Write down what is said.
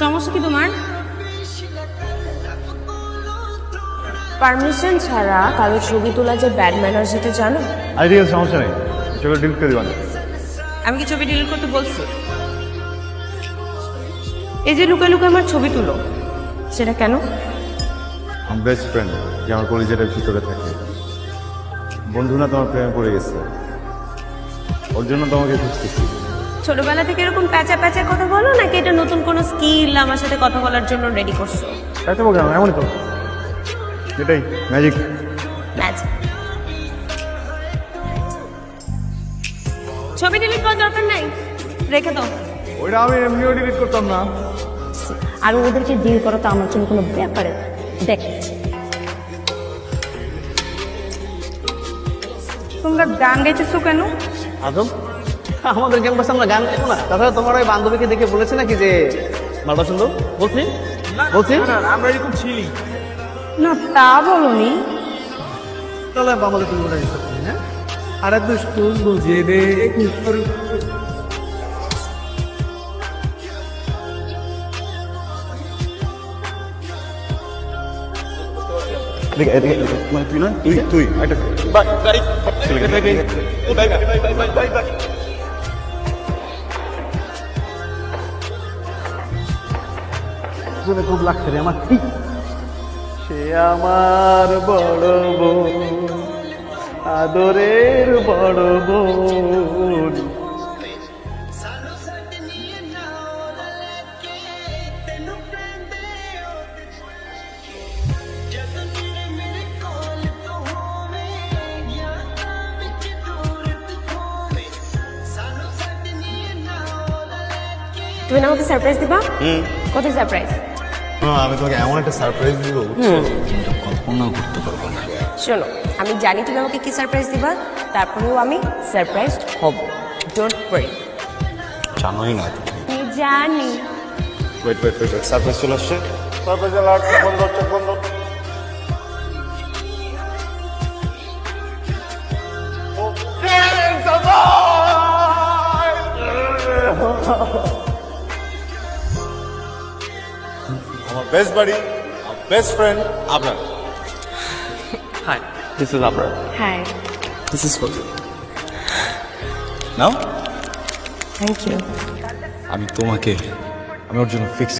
সমস্যা কি তোমার? পারমিশন ছাড়া কারও ছবি তোলা যে ব্যাড ম্যানার সেটা জানো? আরে ঠিক আছে সমস্যা নেই। সেগুলো ডিলিট করে দিবান আমি কি ছবি ডিলিট করতে বলছি? এই যে লুকা লুকা আমার ছবি তুলো সেটা কেন? আমার বেস্ট ফ্রেন্ড যে আমার কলেজের ভিতরে থাকে। বন্ধু না তোমার প্রেমে পড়ে গেছে। ওর জন্য তোমাকে খুঁজতেছি। ছোটবেলা থেকে এরকম প্যাচা প্যাচা কথা বলো নাকি এটা নতুন কোনো স্কিল আমার সাথে কথা বলার জন্য রেডি করছ? তাই তো বললাম এমনই তো। এটাই ম্যাজিক ম্যাজিক ছবি ডিলিট করার দরকার নাই? রেখে দাও। ওইটা আমি এমনিও ডিলিট করতাম না। আর ওদেরকে ডিল করা তো আমার জন্য কোনো ব্যাপারে। দেখ। তোমরা গান গাইতেছো কেন? আদম? আমাদের ক্যাম্পাসে আমরা গান গাইবো না? তাছাড়া তোমার ওই বান্ধবীকে দেখে বলেছে নাকি যে মালটা সুন্দর বলছি। বলছি। আমরা এরকম ছিলি। না তা বলনি। তাহলে তুমি মনে হ্যাঁ? আরে তুই স্কুল বুঝিয়ে দে। এদিকে এদিকে এদিকে। মানে তুই না তুই। তুই একটা শুনে খুব লাগছে রে আমার সে আমার বড় বোন আদরের বড় বোন। তুমি না আমাকে সারপ্রাইজ দিবা? কত সারপ্রাইজ আমি তোমাকে এমন একটা সারপ্রাইজ দিব কল্পনা করতে পারব না। শোনো আমি জানি তুমি আমাকে কি সারপ্রাইজ দিবা তারপরেও আমি সারপ্রাইজ হব। ডোন্ট ওয়ারি জানোই না। আমি জানি। ওয়েট ওয়েট ওয়েট সারপ্রাইজ চলে আসছে? সারপ্রাইজ অ্যালার্ট বন্ধ চোখ আমার বেস্ট বাড়ি বেস্ট ফ্রেন্ড আপনার হাই দিস ইজ আপনার hi this is for now thank you আমি তোমাকে আমি ওর জন্য ফিক্স